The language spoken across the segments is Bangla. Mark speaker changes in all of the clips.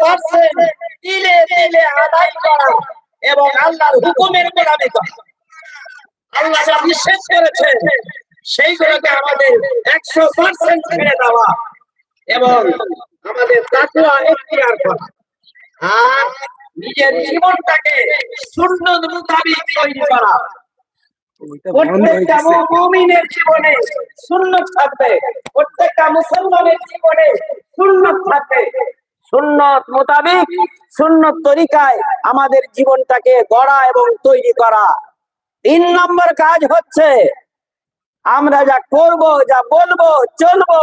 Speaker 1: পার্সেন্ট তিলে তিলে আদায় করা এবং আল্লাহর হুকুমের গোলামি করা আল্লাহ যা নিষেধ করেছে সেইগুলোকে আমাদের একশো পার্সেন্ট ছেড়ে দেওয়া এবং আমাদের তাকুয়া এখতিয়ার করা। আর নিজের জীবনটাকে শূন্য মোতাবিক তৈরি করা। প্রত্যেকটা মুমিনের জীবনে সুন্নত থাকবে। প্রত্যেকটা মুসলমানের জীবনে সুন্নত থাকবে। সুন্নত মোতাবেক, সুন্নত তরিকায় আমাদের জীবনটাকে গড়া এবং তৈরি করা। তিন নম্বর কাজ হচ্ছে, আমরা যা করব, যা বলব, চলবো,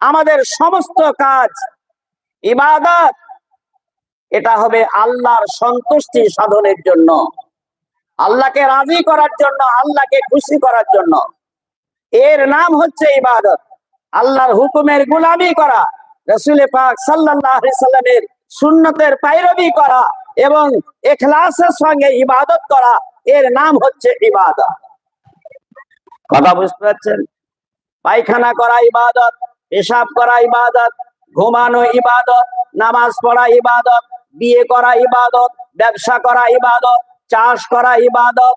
Speaker 1: আমাদের সমস্ত কাজ ইবাদত, এটা হবে আল্লাহর সন্তুষ্টি সাধনের জন্য। আল্লাহকে রাজি করার জন্য, আল্লাহকে খুশি করার জন্য। এর নাম হচ্ছে ইবাদত। আল্লাহর হুকুমের গুলামি করা। রসুলে পাক সাল্লাহ সাল্লামের সুন্নতের পাইরবি করা এবং এখলাসের সঙ্গে ইবাদত করা, এর নাম হচ্ছে ইবাদত। কথা বুঝতে পারছেন? পায়খানা করা ইবাদত, পেশাব করা ইবাদত, ঘুমানো ইবাদত, নামাজ পড়া ইবাদত, বিয়ে করা ইবাদত, ব্যবসা করা ইবাদত, চাষ করা ইবাদত।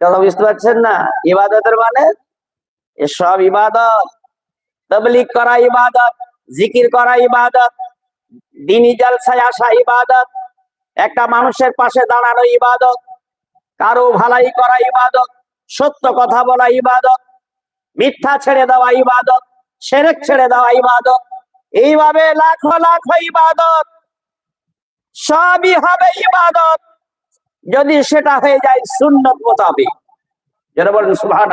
Speaker 1: কথা বুঝতে পারছেন না? ইবাদতের মানে? এসব ইবাদত। তবলিগ করা ইবাদত, জিকির করা ইবাদত, দিনী জলসায় আসা ইবাদত, একটা মানুষের পাশে দাঁড়ানো ইবাদত, কারও ভালাই করা ইবাদত, সত্য কথা বলা ইবাদত, মিথ্যা ছেড়ে দেওয়া ইবাদত, সেরেক ছেড়ে দেওয়া ইবাদত, এইভাবে লাখো লাখো ইবাদত, সবই হবে ইবাদত। যদি সেটা হয়ে যায় সুন্নত মোতাবেক। যেটা বলেন সুহান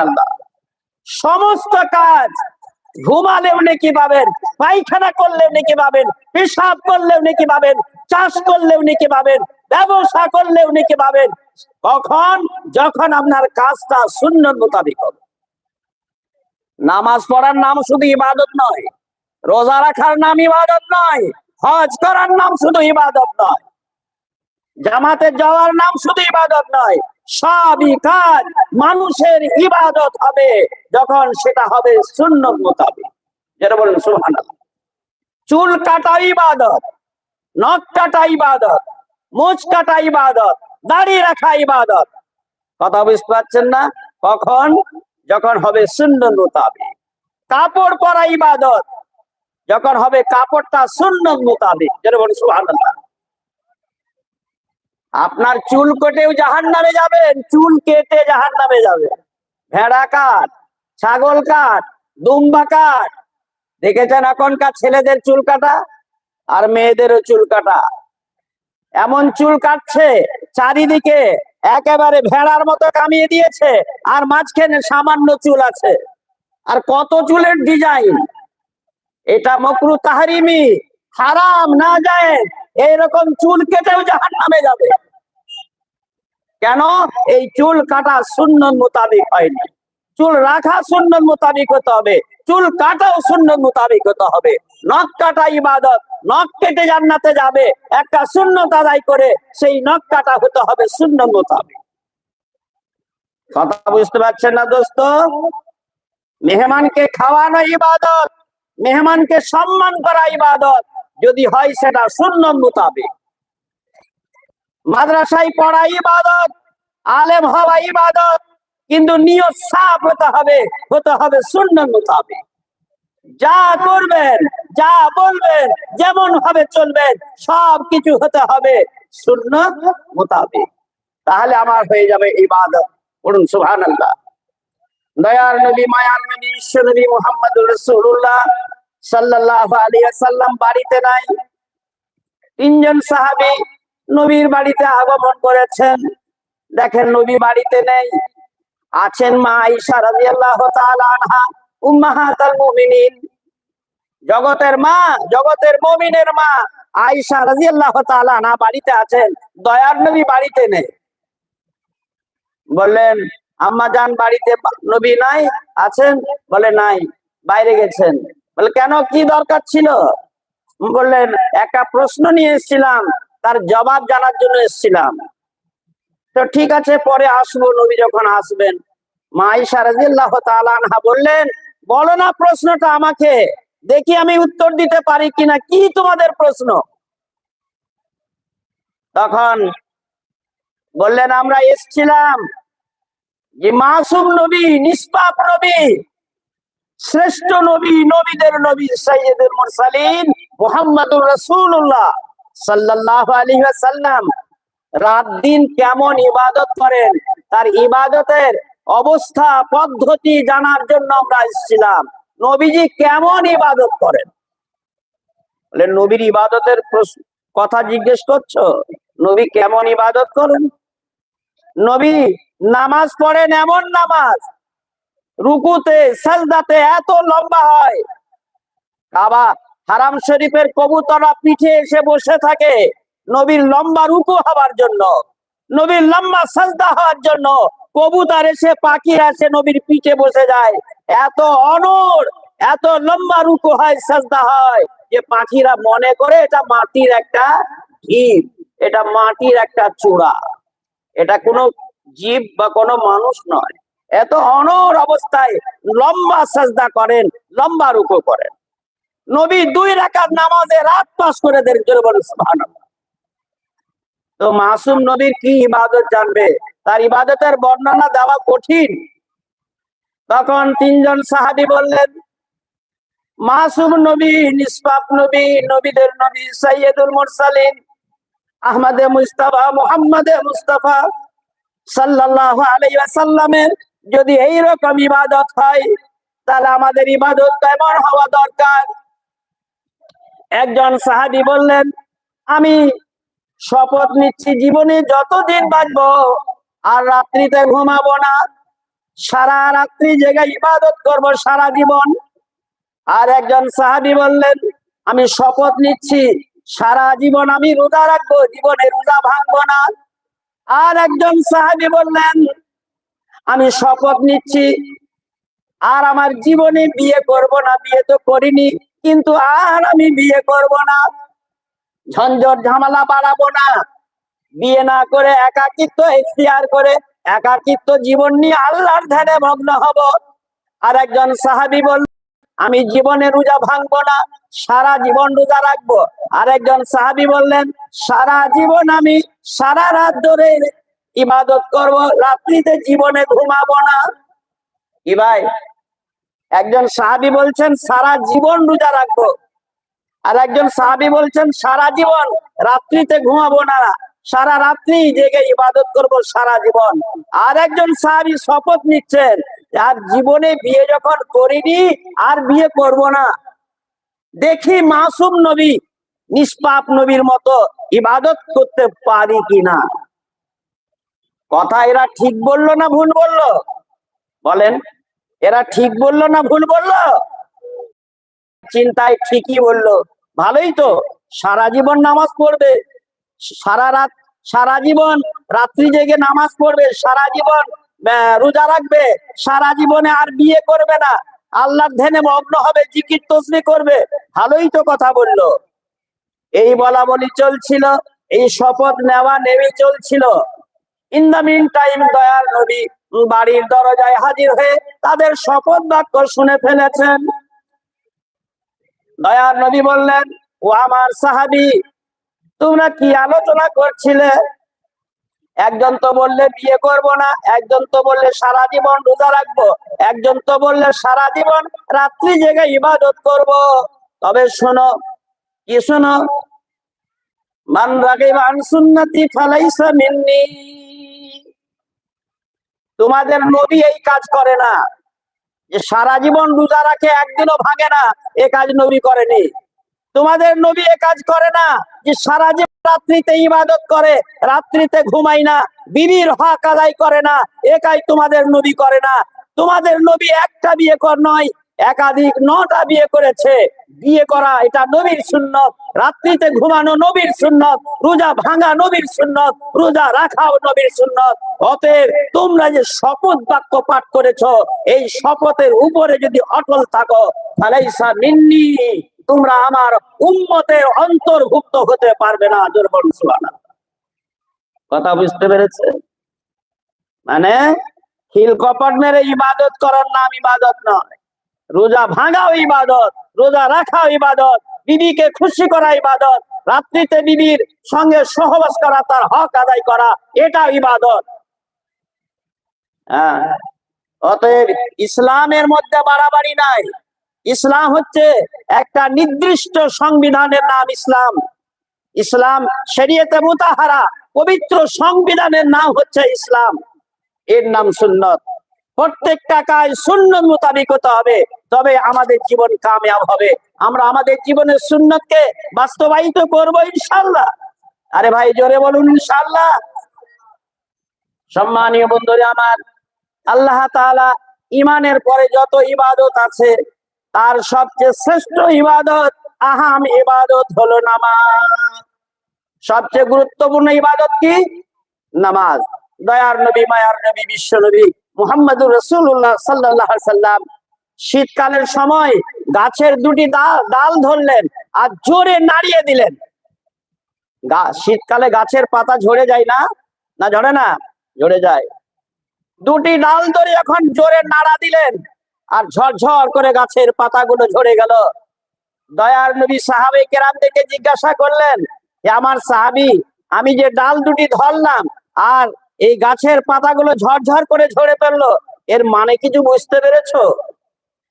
Speaker 1: সমস্ত কাজ ঘুমালেও নাকি পাবেন, পায়খানা করলেও নাকি পাবেন পেশাব করলেও নাকি পাবেন, চাষ করলেও নাকি পাবেন, ব্যবসা করলেও নাকি পাবেন, কখন? যখন আপনার কাজটা সুন্নত মোতাবেক হবে। নামাজ পড়ার নাম শুধু ইবাদত নয়, রোজা রাখার নাম ইবাদত নয়, হজ করার নাম শুধু ইবাদত নয়, জামাতে যাওয়ার নাম শুধু ইবাদত নয় সবই কাজ মানুষের ইবাদত হবে, যখন সেটা হবে সুন্নত মোতাবেক। যেটা বলেন সুহান চুল কাটা ইবাদত, নখ কাটা ইবাদত, মুছ কাটা ইবাদত, দাড়ি রাখা ইবাদত। কথা বুঝতে পারছেন না? কখন? যখন হবে সুন্নত মোতাবেক। কাপড় পরা ইবাদত, যখন হবে কাপড়টা সুন্নত মোতাবেক। যেটা বলেন সুহান আপনার চুল কেটেও জাহান নামে যাবেন, চুল কেটে জাহান নামে যাবেন। ভেড়া কাঠ ছাগল কাঠ দুম্বা কাঠ দেখেছেন এখনকার ছেলেদের চুল কাটা আর মেয়েদেরও চুল কাটা? এমন চুল কাটছে, চারিদিকে একেবারে ভেড়ার মতো কামিয়ে দিয়েছে আর মাঝখানে সামান্য চুল আছে। আর কত চুলের ডিজাইন? এটা মকরু তাহারিমি, হারাম না যায় এইরকম চুল কেটেও জাহান নামে যাবে। কেন? এই চুল কাটা শূন্য মোতাবিক হয়নি। চুল রাখা শূন্য মোতাবিক হতে হবে। চুল কাটাও শূন্য মোতাবিক হতে হবে। নখ কাটা ইবাদত, নখ কেটে জান্নাতে যাবে। একটা শূন্য আদায় করে সেই নখ কাটা হতে হবে শূন্য মোতাবিক। কথা বুঝতে পারছেন না দোস্ত? মেহমানকে খাওয়ানো ইবাদত, মেহমানকে সম্মান করা ইবাদত, যদি হয় সেটা শূন্য মোতাবেক। মাদ্রাসায় পড়া ইবাদত, আলেম হওয়া ইবাদত, কিন্তু নিয়ত সাফ হতে হবে হতে হবে শূন্য মোতাবেক। যা করবেন, যা বলবেন, যেমন ভাবে চলবেন, সব কিছু হতে হবে শূন্য মোতাবেক। তাহলে আমার হয়ে যাবে ইবাদত। পড়ুন সুহান আল্লাহ দয়ার নবী, মায়ার নবী বিশ্ব নবী মোহাম্মদ রসুল্লাহ সাল্লাহ আলিয়া সাল্লাম বাড়িতে নাই। তিনজন সাহাবি নবীর বাড়িতে আগমন করেছেন। দেখেন, নবী বাড়িতে নেই। আছেন মা আইসা রাদিয়াল্লাহু তাআলা আনহা জগতের মা, জগতের মুমিনের মা রাদিয়াল্লাহু তাআলা আনহা বাড়িতে আছেন। দয়ার নবী বাড়িতে নেই। বললেন, আম্মা জান বাড়িতে নবী নাই, আছেন? বলে, নাই। বাইরে গেছেন। বলে, কেন? কি দরকার ছিল? বললেন, একটা প্রশ্ন নিয়ে এসেছিলাম। তার জবাব জানার জন্য এসেছিলাম। তো ঠিক আছে, পরে আসব, নবী যখন আসবেন। মা রাজিল্লাহ তালানহা বললেন, বলো না প্রশ্নটা আমাকে, দেখি আমি উত্তর দিতে পারি কিনা, কি তোমাদের প্রশ্ন? তখন বললেন, আমরা এসছিলাম যে মাসুম নবী, নিষ্পাপ নবী, শ্রেষ্ঠ নবী, নবীদের নবী সৈয়দুল মুরসালিন, মুহাম্মদুর রাসূলুল্লাহ। সাল্লাল্লাহু আলাইহি ওয়াসাল্লাম রাত দিন কেমন ইবাদত করেন, তার ইবাদতের অবস্থা, পদ্ধতি জানার জন্য আমরা এসেছিলাম। নবীজি কেমন ইবাদত করেন? নবীর ইবাদতের কথা জিজ্ঞেস করছ? নবী কেমন ইবাদত করেন? নবী নামাজ পড়েন এমন নামাজ, রুকুতে, সাজদাতে এত লম্বা হয়। কাবা হারাম শরীফের কবুতরা পিঠে এসে বসে থাকে নবীর লম্বা রুকু হওয়ার জন্য, নবীর লম্বা সাজদা হওয়ার জন্য। কবুতর এসে পাখি আসে, নবীর পিঠে বসে যায়। এত অনর এত লম্বা রুকু হয়, সাজদা হয় যে পাখিরা মনে করে এটা মাটির একটা ঢিপ এটা মাটির একটা চূড়া। এটা কোনো জীব বা কোনো মানুষ নয়। এত অনর অবস্থায় লম্বা সাজদা করেন, লম্বা রুকু করেন। নবী দুই রাকাত নামাজে রাত পাস করে দেন, জোরে। তো মাসুম নবীর কি ইবাদত জানবে? তার ইবাদতের বর্ণনা দেওয়া কঠিন। তখন তিনজন সাহাবি বললেন, মাসুম নবী, নিষ্পাপ নবী, নবীদের নবী সৈয়দুল মুরসালিন, আহমদে মুস্তাফা, মুহাম্মদে মুস্তাফা সাল্লাল্লাহু আলাইহি ওয়াসাল্লামের যদি এই রকম ইবাদত হয়, তাহলে আমাদের ইবাদত কেমন হওয়া দরকার? একজন সাহাবী বললেন, আমি শপথ নিচ্ছি জীবনে যতদিন বাঁচবো, আর রাত্রিতে ঘুমাবো না। সারা রাত্রি জেগে ইবাদত করব, সারা জীবন। আর একজন সাহাবী বললেন, আমি শপথ নিচ্ছি, সারা জীবন আমি রোজা রাখব, জীবনে রোজা ভাঙবো না। আর একজন সাহাবী বললেন, আমি শপথ নিচ্ছি, আর আমার জীবনে বিয়ে করব না, বিয়ে তো করিনি। কিন্তু আর আমি বিয়ে করব না। ঝঞ্ঝট ঝামেলা বাড়াবো না। বিয়ে না করে একাকিত্ব এখতিয়ার করে একাকিত্ব জীবন নিয়ে আল্লাহর ধ্যানে ভগ্ন হব। আর একজন সাহাবি বলল, আমি জীবনে রোজা ভাঙবো না, সারা জীবন রোজা রাখব। আর একজন সাহাবি বললেন, সারা জীবন আমি সারা রাত ধরে ইবাদত করব, রাত্রিতে জীবনে ঘুমাবো না। কি ভাই? একজন সাহাবি বলছেন, সারা জীবন রোজা রাখব। আর একজন সাহাবি বলছেন, সারা জীবন, রাত্রিতে ঘুমাবো না। সারা রাত্রি জেগে ইবাদত করব সারা জীবন। আর একজন সাহাবি শপথ নিচ্ছেন, আর জীবনে বিয়ে যখন করিনি, আর বিয়ে করব না। দেখি মাসুম নবী, নিষ্পাপ নবীর মতো ইবাদত করতে পারি কিনা? কথা এরা ঠিক বলল না ভুল বলল? বলেন। এরা ঠিক বলল না ভুল বলল? চিন্তায় ঠিকই বলল। ভালোই তো, সারা জীবন নামাজ পড়বে। সারা রাত, সারা জীবন রাত্রি জেগে নামাজ পড়বে, সারা জীবন রোজা রাখবে, সারা জীবনে আর বিয়ে করবে না। আল্লাহর ধ্যানে মগ্ন হবে, জিকির, তসবি করবে। ভালোই তো কথা বলল। এই বলা বলি চলছিল, এই শপথ নেওয়া নেমে চলছিল। ইন দা মিন টাইম দয়ার নবী বাড়ির দরজায় হাজির হয়ে তাদের শপথ বাক্য শুনে ফেলেছেন। দয়ার নবী বললেন, ও আমার সাহাবি, তোমরা কি আলোচনা করছিলে? একজন তো বললে, বিয়ে করব না। একজন তো বললে, সারা জীবন রোজা রাখব। একজন তো বললে, সারা জীবন রাত্রি জেগে ইবাদত করব। তবে শোনো, কি শোনো? মান রাগিব আন সুন্নতি ফালাইসা মিন্নি। তোমাদের নবী এই কাজ করে না। যে সারা জীবন রোজা রাখে, একদিনও ভাঙে না, এ কাজ নবী করেনি। তোমাদের নবী এ কাজ করে না, যে সারা জীবন রাত্রিতে ইবাদত করে, রাত্রিতে ঘুমাই না, বিবির হক আদায় করে না, একাই তোমাদের নবী করে না। তোমাদের নবী একটা বিয়ে কর নয় একাধিক নটা বিয়ে করেছে। বিয়ে করা এটা নবীর সুন্নত। রাত্রিতে ঘুমানো নবীর সুন্নত। রোজা ভাঙা নবীর সুন্নত। রোজা রাখাও নবীর সুন্নত। অতএব তোমরা যে শপথ বাক্য পাঠ করেছ, এই শপথের উপরে যদি অটল থাকো, ফালাইসা মিন্নি, তোমরা আমার উম্মতের অন্তর্ভুক্ত হতে পারবে না দুর্বল সুবহানাল্লাহ। কথা বুঝতে পেরেছে? মানে হিল কপট মেরে ইবাদত করার নাম ইবাদত নয়। রোজা ভাঙাও ইবাদত, রোজা রাখাও ইবাদত, বিবিকে খুশি করা ইবাদত, রাত্রিতে বিবির সঙ্গে সহবাস করা, তার হক আদায় করা এটা ইবাদত। হ্যাঁ অতএব ইসলামের মধ্যে বাড়াবাড়ি নাই। ইসলাম হচ্ছে একটা নির্দিষ্ট সংবিধানের নাম ইসলাম। ইসলাম শরীয়তে মুতাহারা, পবিত্র সংবিধানের নাম হচ্ছে ইসলাম। এর নাম সুন্নত। প্রত্যেকটা কাজ সুন্নত মোতাবিক হতে হবে। তবে আমাদের জীবন কামিয়াব হবে। আমরা আমাদের জীবনের সুন্নতকে বাস্তবায়িত করব ইনশাল্লাহ আরে ভাই, জোরে বলুন ইনশাল্লাহ সম্মানীয় বন্ধুরা আমার, আল্লাহ তাআলা ইমানের পরে যত ইবাদত আছে, তার সবচেয়ে শ্রেষ্ঠ ইবাদত আহাম ইবাদত হলো নামাজ। সবচেয়ে গুরুত্বপূর্ণ ইবাদত কি? নামাজ। দয়ার নবী, মায়ার নবী, বিশ্ব নবী মুহাম্মদুর রসুল্লাহ সাল্লাহ সাল্লাম শীতকালের সময় গাছের দুটি ডাল ধরলেন আর জোরে নাড়িয়ে দিলেন। শীতকালে গাছের পাতা ঝরে যায় না? না ঝরে না? ঝরে যায়। দুটি ডাল ধরে এখন জোরে নাড়া দিলেন আর ঝরঝর করে গাছের পাতাগুলো ঝরে গেল। দয়ার নবী সাহাবে কেরাম থেকে জিজ্ঞাসা করলেন, "এ আমার সাহাবি, আমি যে ডাল দুটি ধরলাম আর এই গাছের পাতাগুলো ঝরঝর করে ঝরে ফেলল এর মানে কিছু বুঝতে পেরেছ?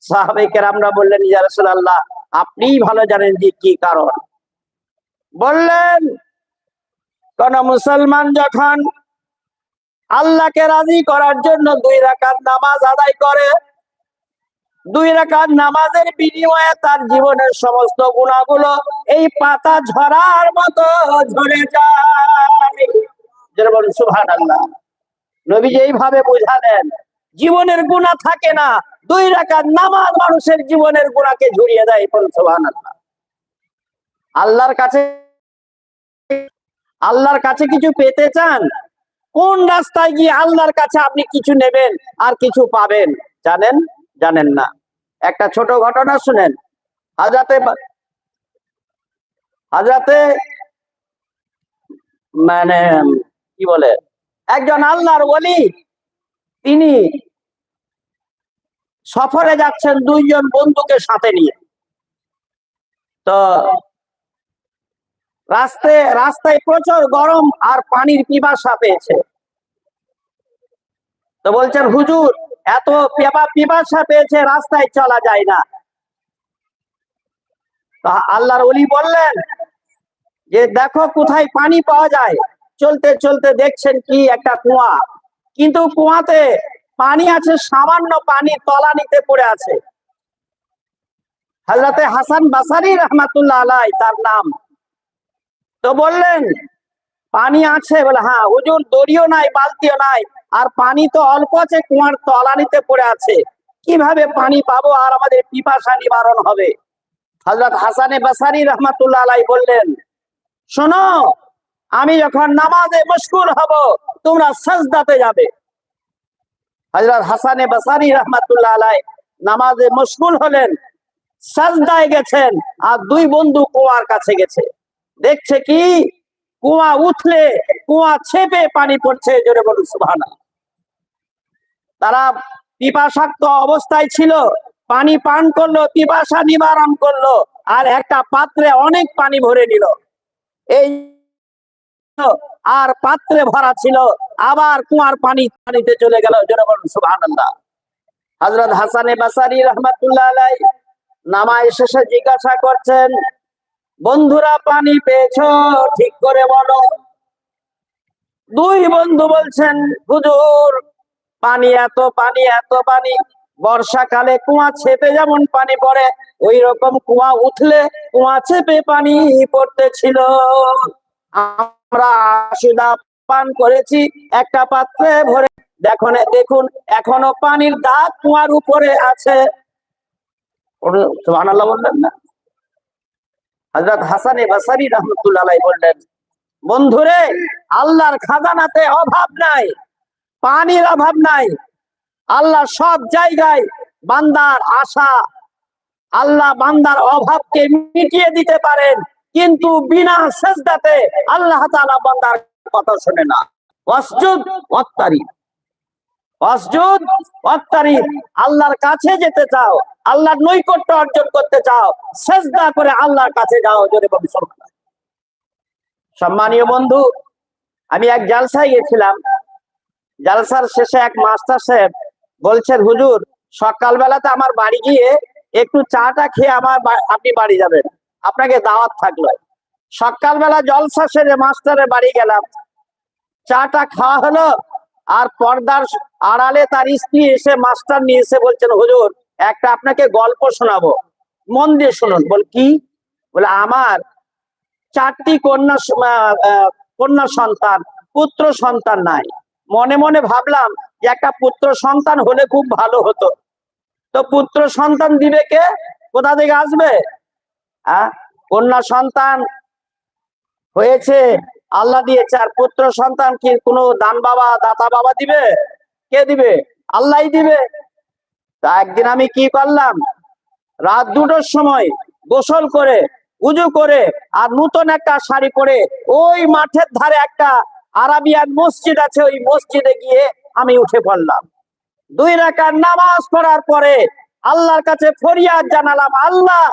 Speaker 1: সাহাবে কেরামরা বললেন, ইয়া রাসূলুল্লাহ, আপনিই ভালো জানেন যে কি কারণ। বললেন, কোন মুসলমান যখন আল্লাহকে রাজি করার জন্য দুই রাকাত নামাজ আদায় করে, দুই রাকাত নামাজের বিনিময়ে তার জীবনের সমস্ত গুণাগুলো এই পাতা ঝরার মতো ঝরে যায়। যেমন সুহান আল্লাহ জীবনের গুণা থাকে না, দুই রাকাত নামাজ মানুষের জীবনের গুণাকে ঝরিয়ে দেয় সুহান আল্লাহ আল্লাহর কাছে আল্লাহর কাছে কিছু পেতে চান, কোন রাস্তায় গিয়ে আল্লাহর কাছে আপনি কিছু নেবেন আর কিছু পাবেন, জানেন? জানেন না। একটা ছোট ঘটনা শুনেন। হাজরাতে হাজরাতে মানে কি বলে? একজন আল্লাহর ওলি, তিনি সফরে যাচ্ছেন দুইজন বন্ধুকে সাথে নিয়ে। তো রাস্তায় রাস্তায় প্রচুর গরম আর পানির পিপাসা পেয়েছে। তো বলছেন, হুজুর, এত পেপা, পিপাসা পেয়েছে, রাস্তায় চলা যায় না। আল্লাহর অলি বললেন যে, দেখো কোথায় পানি পাওয়া যায়। চলতে চলতে দেখছেন কি একটা কুয়া। কিন্তু কুয়াতে পানি আছে, সামান্য পানি তলানিতে পড়ে আছে। হাজরাতে হাসান বাসারি রহমাতুল্লাহ আলাই তার নাম। তো বললেন, পানি আছে? বলে হ্যাঁ হুজুর, দড়িও নাই, বালতিও নাই, আর পানি তো অল্প আছে, কুয়ার তলানিতে পড়ে আছে। কীভাবে পানি পাবো আর আমাদের পিপাসা নিবারণ হবে? হজরত হাসানে বাসারি রহমাতুল্লাহ আলাই বললেন, শোনো আমি যখন নামাজে মশগুল হব, তোমরা সাজদাতে যাবে। হজরত হাসানে বাসারি রহমাতুল্লাহ আলাই নামাজে মশগুল হলেন, সাজদায় গেছেন আর দুই বন্ধু কুয়ার কাছে গেছে। দেখছে কি? কুয়া উঠলে, কুয়া ছেপে পানি পড়ছে, জোরে বলুন সুবহানা তারা পিপাসাক্ত অবস্থায় ছিল, পানি পান করল, পিপাসা নিবারণ করল, আর একটা পাত্রে অনেক পানি ভরে নিল। এই আর পাত্রে ভরা ছিল। আবার কুয়ার পানি পানিতে চলে গেল। বলুন, সুবহানাল্লাহ। হাসানে বাসারি রহমাতুল্লাহ নামায় শেষে জিজ্ঞাসা করছেন, বন্ধুরা, পানি পেয়েছ? ঠিক করে বলো। দুই বন্ধু বলছেন, হুজুর, পানি এত পানি এত, পানি। বর্ষাকালে কুয়া ছেপে যেমন পানি পড়ে ওই রকম কুয়া উঠলে কুয়া ছেপে পানি পড়তেছিল। আমরা সুদা পান করেছি একটা পাত্রে ভরে। দেখুন দেখুন, এখনও পানির দাগ কুয়ার উপরে আছে। সুবহানাল্লাহ বললেন না? হজরত হাসানে বাসারি রহমতুল্লাহ বললেন, বন্ধুরে, আল্লাহর খাজানাতে অভাব নাই, পানির অভাব নাই। আল্লাহ সব জায়গায় বান্দার আশা, আল্লাহ বান্দার অভাবকে মিটিয়ে দিতে পারেন। কিন্তু বিনা সেজদাতে আল্লাহ তাআলা বান্দার কথা শোনে না। আল্লাহর কাছে যেতে চাও, আল্লাহর নৈকট্য অর্জন করতে চাও, সেজদা করে আল্লাহর কাছে যাও সম্মানীয় বন্ধু, আমি এক জালসায় গেছিলাম। জালসার শেষে এক মাস্টার সাহেব বলছেন, হুজুর, সকালবেলাতে আমার বাড়ি গিয়ে একটু চাটা খেয়ে আমার আপনি বাড়ি যাবেন। আপনাকে দাওয়াত থাকল। সকালবেলা জলসা সেরে মাস্টারের বাড়ি গেলাম। চাটা খাওয়া হলো আর পর্দার আড়ালে তার স্ত্রী এসে মাস্টার নিয়ে এসে বলছেন, হুজুর, একটা আপনাকে গল্প শোনাবো। মন দিয়ে শুনুন। বল, কি? বলে, আমার চারটি কন্যা কন্যা সন্তান, পুত্র সন্তান নাই। মনে মনে ভাবলাম যে একটা পুত্র সন্তান হলে খুব ভালো হতো। তো পুত্র সন্তান দিবে কে? কোথা থেকে আসবে? কন্যা সন্তান হয়েছে, আল্লাহ দিয়েছে। আর পুত্র সন্তান কি কোনো দান বাবা, দাতা বাবা দিবে? কে দিবে? আল্লাহ দিবে। তা একদিন আমি কি করলাম? রাত দুটোর সময় গোসল করে, উজু করে আর নতুন একটা শাড়ি পরে ওই মাঠের ধারে একটা আরাবিয়ান মসজিদ আছে, ওই মসজিদে গিয়ে আমি উঠে পড়লাম। দুই রাকার নামাজ পড়ার পরে আল্লাহর কাছে ফরিয়াদ জানালাম, আল্লাহ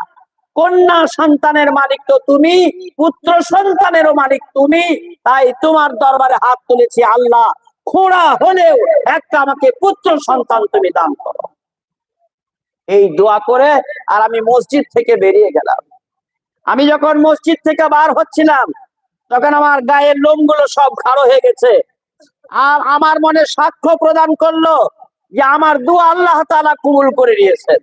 Speaker 1: কন্যা সন্তানের মালিক তো তুমি, পুত্র সন্তানেরও মালিক তুমি। তাই তোমার দরবারে হাত তুলেছি আল্লাহ। খোড়া হলেও একটা আমাকে পুত্র সন্তান তুমি দান করো। এই দোয়া করে আর আমি মসজিদ থেকে বেরিয়ে গেলাম। আমি যখন মসজিদ থেকে বার হচ্ছিলাম, তখন আমার গায়ের লোমগুলো সব খাড়ো হয়ে গেছে। আর আমার মনে সাক্ষ্য প্রদান করল যে আমার দু আল্লাহ তালা কবুল করে নিয়েছেন।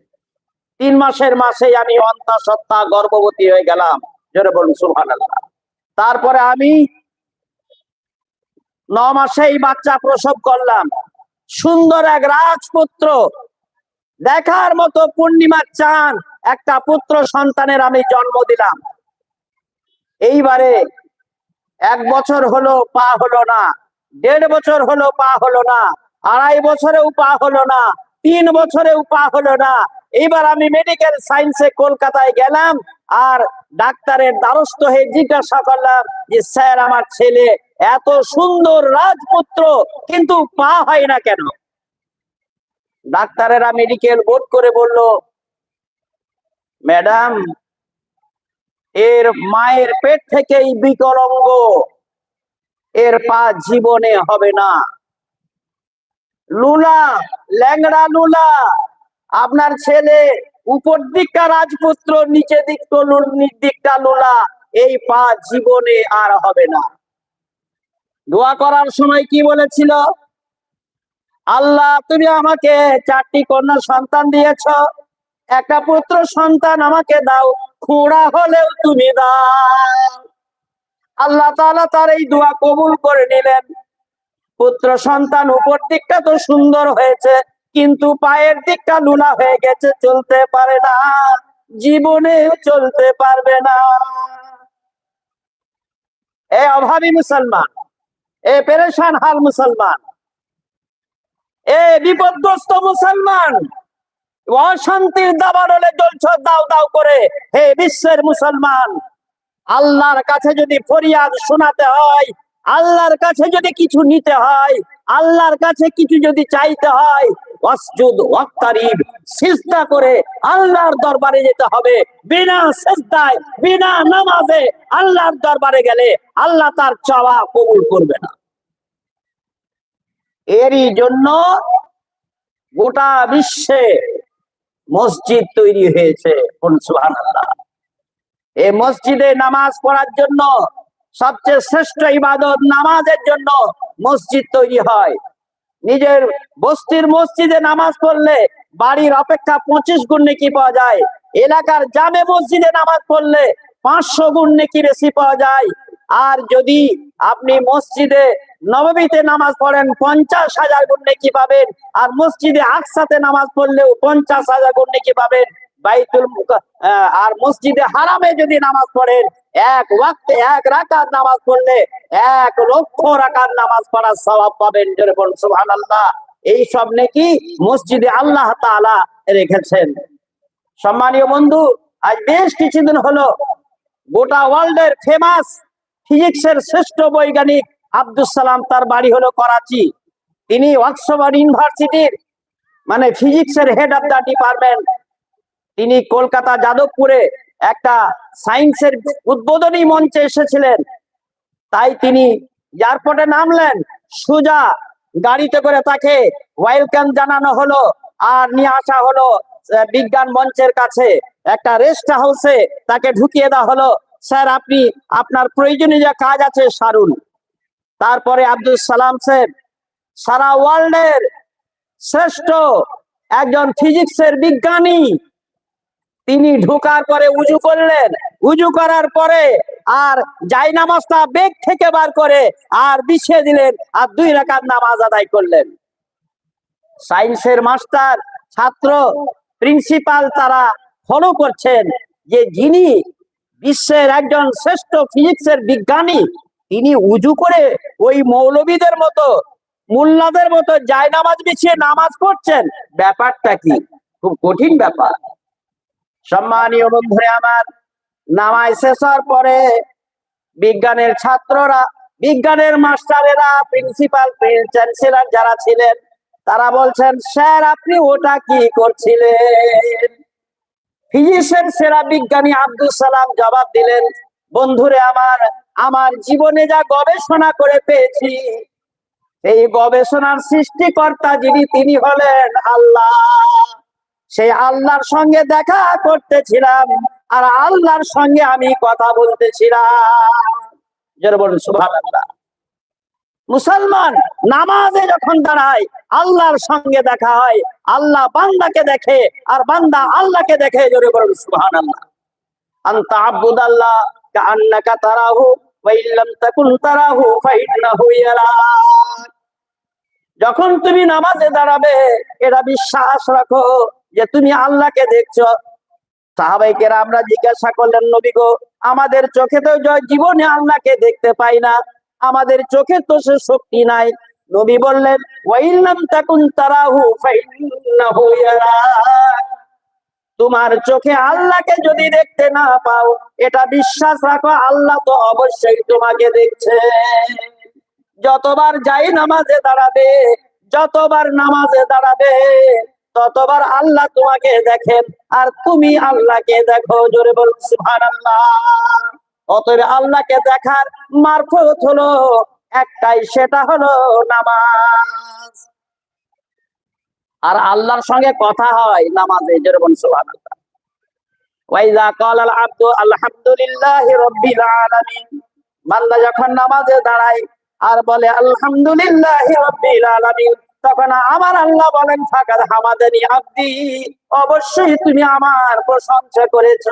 Speaker 1: তিন মাসের মাসেই আমি অন্তা সত্তা গর্ভবতী হয়ে গেলাম। জোরে বলুন, সুবহানাল্লাহ। তারপরে আমি ন মাসেই বাচ্চা প্রসব করলাম। সুন্দর এক রাজপুত্র, দেখার মতো পূর্ণিমার চান একটা পুত্র সন্তানের আমি জন্ম দিলাম। এইবারে এক বছর হলো, পা হলো না। দেড় বছর হলো, পা হলো না। আড়াই বছরেও পা হলো না। তিন বছরেও পা হলো না। এইবার আমি মেডিকেল সায়েন্সে কলকাতায় গেলাম আর ডাক্তারের দ্বারস্থ হয়ে জিজ্ঞাসা করলাম যে, স্যার, আমার ছেলে এত সুন্দর রাজপুত্র, কিন্তু পা হয় না কেন? ডাক্তারেরা মেডিকেল বোর্ড করে বলল, ম্যাডাম, এর মায়ের পেট থেকেই বিকলঙ্গ। এর পা জীবনে হবে না। লুলা, ল্যাংড়া লুলা। আপনার ছেলে উপর দিকটা রাজপুত্র, নিচে দিক দিকটা লুলা। এই পা জীবনে আর হবে না। দোয়া করার সময় কি বলেছিল? আল্লাহ, তুমি আমাকে চারটি কন্যা সন্তান দিয়েছ। একটা পুত্র সন্তান আমাকে দাও, খুঁড়া হলেও তুমি দাও। আল্লাহ তাআলা তার এই দোয়া কবুল করে নিলেন। পুত্র সন্তান উপর দিকটা তো সুন্দর হয়েছে, কিন্তু পায়ের দিকটা লুলা হয়ে গেছে, চলতে পারে না, জীবনে চলতে পারবে না। এ অভাবী মুসলমান, এ পেরেশান হাল মুসলমান, এ বিপদগ্রস্ত মুসলমান, অশান্তির দাবানলে জ্বলছ দাও দাও করে, হে বিশ্বের মুসলমান, আল্লাহর কাছে যদি ফরিয়াদ শোনাতে হয় আল্লাহর কাছে যদি কিছু নিতে হয়, আল্লাহর কাছে কিছু যদি চাইতে হয় অসজুদ করে আল্লাহর দরবারে যেতে হবে। বিনা সিজদায়, বিনা নামাজে আল্লাহর দরবারে গেলে আল্লাহ তার চাওয়া কবুল করবে না। এরই জন্য গোটা বিশ্বে মসজিদ তৈরি হয়েছে। এই মসজিদে নামাজ পড়ার জন্য সবচেয়ে শ্রেষ্ঠ ইবাদত নামাজের জন্য মসজিদ তৈরি হয়। নিজের বস্তির মসজিদে নামাজ পড়লে বাড়ির অপেক্ষা পঁচিশ গুণ নেকি পাওয়া যায়। এলাকার জামে মসজিদে নামাজ পড়লে পাঁচশো গুণ নেকি বেশি পাওয়া যায়। আর যদি আপনি মসজিদে নবমীতে নামাজ পড়েন, পঞ্চাশ হাজার গুণ নেকি পাবেন? আর মসজিদে আকসাতে নামাজ পড়লেও পঞ্চাশ হাজার গুণ নেকি পাবেন? বাইতুল আর মসজিদে হারামে যদি নামাজ পড়েন, এক ওয়াক্তে এক রাকাত নামাজ পড়লে এক লক্ষ রাকাত নামাজ পড়ার স্বভাব পাবেন জোরে বলুন, সুবহানাল্লাহ। এই সব নাকি মসজিদে আল্লাহ তাআলা রেখেছেন। সম্মানীয় বন্ধু, আজ বেশ কিছুদিন হলো গোটা ওয়ার্ল্ডের ফেমাস ফিজিক্সের শ্রেষ্ঠ বৈজ্ঞানিক আব্দুল সালাম, তার বাড়ি হলো করাচি। তিনি অক্সফোর্ড ইউনিভার্সিটির মানে ফিজিক্সের হেড অফ দ্য ডিপার্টমেন্ট তিনি কলকাতা যাদবপুরে একটা সায়েন্সের উদ্বোধনী মঞ্চে এসেছিলেন। তাই তিনি এয়ারপোর্টে নামলেন। সুজা গাড়িতে করে তাকে ওয়েলকাম জানানো হলো আর নিয়ে আসা হলো বিজ্ঞান মঞ্চের কাছে। একটা রেস্ট হাউসে তাকে ঢুকিয়ে দেওয়া হলো। স্যার, আপনি আপনার প্রয়োজনীয় যে কাজ আছে, সারুন। তারপরে আব্দুল সালাম সাহেব সারা ওয়ার্ল্ডের শ্রেষ্ঠ একজন ফিজিক্সের বিজ্ঞানী। তিনি ঢোকার পরে উজু করলেন। উজু করার পরে আর জাই নামাজটা বেগ থেকে বার করে আর বিছিয়ে দিলেন আর দুই রাকাত নামাজ আদায় করলেন। সায়েন্সের মাস্টার, ছাত্র, প্রিন্সিপাল তারা ফলো করছেন যে যিনি বিশ্বের একজন শ্রেষ্ঠ ফিজিক্সের বিজ্ঞানী, তিনি উজু করে ওই মৌলবীদের মতো, মোল্লাদের মতো জায় নামাজ বিছিয়ে নামাজ পড়ছেন। ব্যাপারটা কি? খুব কঠিন ব্যাপার। সম্মানীয় বন্ধুরে আমার, নামাজ শেষ হওয়ার পরে বিজ্ঞানের ছাত্ররা, বিজ্ঞানের মাস্টারেরা, প্রিন্সিপাল চ্যান্সেলর যারা ছিলেন, তারা বলছেন, স্যার, আপনি ওটা কি করছিলেন? ফিজিক্সের সেরা বিজ্ঞানী আব্দুল সালাম জবাব দিলেন, বন্ধুরে আমার আমার জীবনে যা গবেষণা করে পেয়েছি এই গবেষণার সৃষ্টিকর্তা যিনি, তিনি হলেন আল্লাহ। সেই আল্লাহর সঙ্গে দেখা করতেছিলাম আর আল্লাহর সঙ্গে আমি কথা বলতেছিলাম। বলুন, সুবহানাল্লাহ। মুসলমান নামাজে যখন দাঁড়ায়, আল্লাহর সঙ্গে দেখা হয়, আল্লাহ বান্দাকে দেখে, আর বান্দা আল্লাহকে দেখে, জোরে বলুন, সুবহানাল্লাহ। আনতা আব্দুল্লাহ কাআন্নাকা তারাহু যখন তুমি নামাজে দাঁড়াবে এটা বিশ্বাস রাখো যে তুমি আল্লাহকে দেখছ। সাহাবাইকেরা আমরা জিজ্ঞাসা করলেন, নবী গো, আমাদের চোখে তো জীবনে আল্লাহকে দেখতে পাই না। আমাদের চোখে তো সে শক্তি নাই। নবী বললেন ওয়াইল্লাম তাকুন তারাহু ফাইন্নাহু ইয়ারাক তোমার চোখে আল্লাহকে যদি দেখতে না পাও, এটা বিশ্বাস রাখো, আল্লাহ তো অবশ্যই তোমাকে দেখছে। যতবার যাই নামাজে দাঁড়াবে, যতবার নামাজে দাঁড়াবে, ততবার আল্লাহ তোমাকে দেখেন, আর তুমি আল্লাহকে দেখো, জোরে বল সুবহানাল্লাহ। অতএব আল্লাহকে দেখার মারফত হলো একটাই, সেটা হলো নামাজ। আর আল্লাহর সঙ্গে কথা হয় নামাজে সুবহানাল্লাহ। ওয়াইজা ক্বালা আল আব্দু আলহামদুলিল্লাহি রাব্বিল আলামিন। বান্দা যখন নামাজে দাঁড়ায় আর বলে, আলহামদুলিল্লাহি রাব্বিল আলামিন, তখন আমার আল্লাহ বলেন, ফাকাদ হামাদানি আব্দি। অবশ্যই তুমি আমার প্রশংসা করেছ।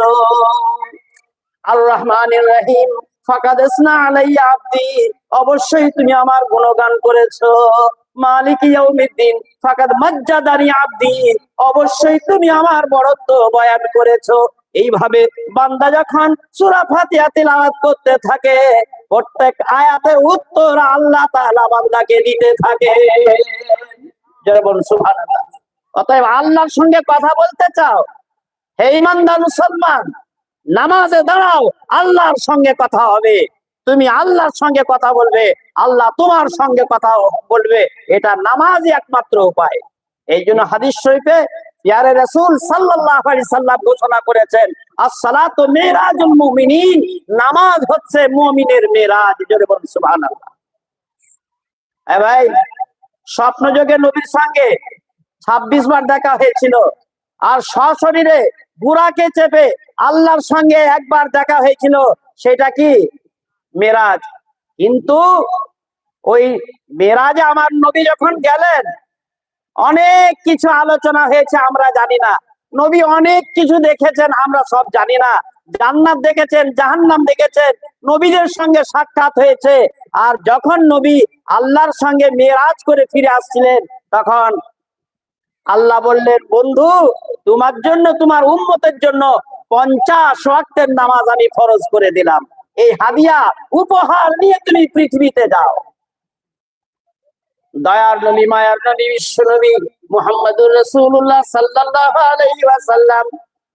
Speaker 1: আর রহমানির রহিম। ফাকাদ ইসনা আলাইয়া আব্দি। অবশ্যই তুমি আমার গুণগান করেছ। মালিক ইয়াউমিদ্দিন। ফাকাদ মাজ্জাদানি আব্দি। অবশ্যই তুমি আমার বড়ত্ব বয়ান করেছ। এইভাবে বান্দা যখন সূরা ফাতিহা তিলাওয়াত করতে থাকে, প্রত্যেক আয়াতের উত্তর আল্লাহ তাআলা বান্দাকে দিতে থাকে। বলুন, সুবহানাল্লাহ। অতএব আল্লাহর সঙ্গে কথা বলতে চাও। হে ইমানদার মুসলমান নামাজে দাঁড়াও, আল্লাহর সঙ্গে কথা হবে। তুমি আল্লাহর সঙ্গে কথা বলবে, আল্লাহ তোমার সঙ্গে কথা বলবে, এটা নামাজই একমাত্র উপায়। এই জন্য হাদিস শরীফে ইয়ারে রাসূল সাল্লাল্লাহু আলাইহি সাল্লাম ঘোষণা করেছেন as-salatu মিরাজুল মুমিনিন, নামাজ হচ্ছে মুমিনের মেরাজ, জোরে বলুন সুবহানাল্লাহ। এ ভাই স্বপ্ন যোগে নবীর সঙ্গে 26 বার দেখা হয়েছিল, আর সশরীরে বুড়াকে চেপে আল্লাহর সঙ্গে একবার দেখা হয়েছিল, সেটা কি? মেরাজ। কিন্তু ওই মেরাজে আমার নবী যখন গেলেন, অনেক কিছু আলোচনা হয়েছে, আমরা জানি না। নবী অনেক কিছু দেখেছেন, আমরা সব জানি না। জান্নাত দেখেছেন, জাহান্নাম দেখেছেন, নবীদের সঙ্গে সাক্ষাৎ হয়েছে। আর যখন নবী আল্লাহর সঙ্গে মেরাজ করে ফিরে আসছিলেন, তখন আল্লাহ বললেন, বন্ধু, তোমার জন্য, তোমার উম্মতের জন্য পঞ্চাশ ওয়াক্তের নামাজ আমি ফরজ করে দিলাম। এই হাদিয়া উপহার নিয়ে তুমি পৃথিবীতে যাও। দয়ার নবী, মায়ার নবী, বিশ্ব নবী মুহাম্মদুর রাসূলুল্লাহ সাল্লাল্লাহু আলাইহি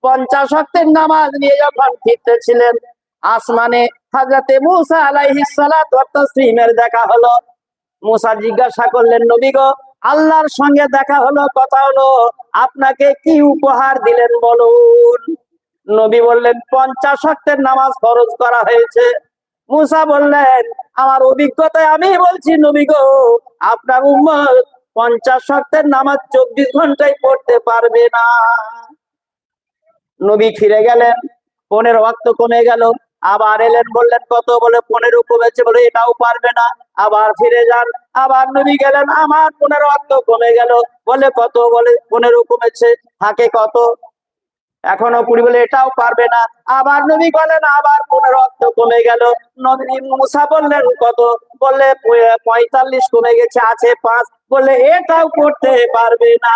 Speaker 1: পঞ্চাশ ওয়াক্তের নামাজ নিয়ে যখন ফিরতেছিলেন, আসমানে হযরতে মূসা আলাইহিস সালাতু ওয়াত তাসলিমের দেখা হলো। মুসা জিজ্ঞাসা করলেন, নবী গো আল্লাহর সঙ্গে দেখা হলো, কথা হলো, আপনাকে কি উপহার দিলেন বলুন? নবী বললেন, পঞ্চাশ শক্তের নামাজ খরচ করা হয়েছে। মুসা বললেন, আমার অভিজ্ঞতায় আমি বলছি, নবী গো, আপনার উম্মত পঞ্চাশ শক্তের নামাজ চব্বিশ ঘন্টায় পড়তে পারবে না। নবী ফিরে গেলেন, পনেরো ওয়াক্ত কমে গেল। আবার এলেন, বললেন, কত বলে পনেরো কমেছে বলে, এটাও পারবে না। আবার ফিরে যান, আবার নবী গেলেন, আমার পনেরো ওয়াক্ত কমে গেল। বলে কত বলে পনেরো কমেছে, থাকে কত? এখনও কুড়ি বলে, এটাও পারবে না। আবার নবী বলেন আবার পনেরো অক্ত কমে গেল। নবী মুসা বললেন, কত? বললে পঁয়তাল্লিশ কমে গেছে, আছে পাঁচ। বললে, এটাও করতে পারবে না।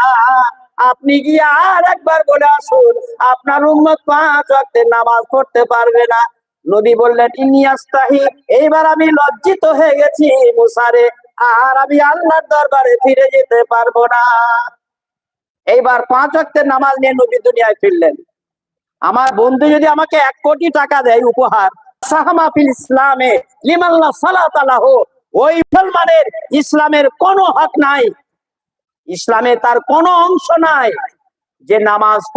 Speaker 1: আপনি গিয়ে আর একবার বলে আসুন, আপনার উম্মত পাঁচ অক্টের নামাজ পড়তে পারবে না। নবী বললেন ইনিয়াস্তাহি এইবার আমি লজ্জিত হয়ে গেছি মুসারে, আর আমি আল্লাহর দরবারে ফিরে যেতে পারব না। এইবার পাঁচ ওয়াক্তের নামাজ নিয়ে নবী দুনিয়ায় ফিরলেন। আমার বন্ধু যদি আমাকে এক কোটি টাকা দেয় উপহার সাহামাফিল ইসলামে লিমাল্লাহ সালাত আলাহ ওই মুসলমানের ইসলামের কোনো হক নাই। ইসলামে তার কোনো অংশ নাই যে নামাজ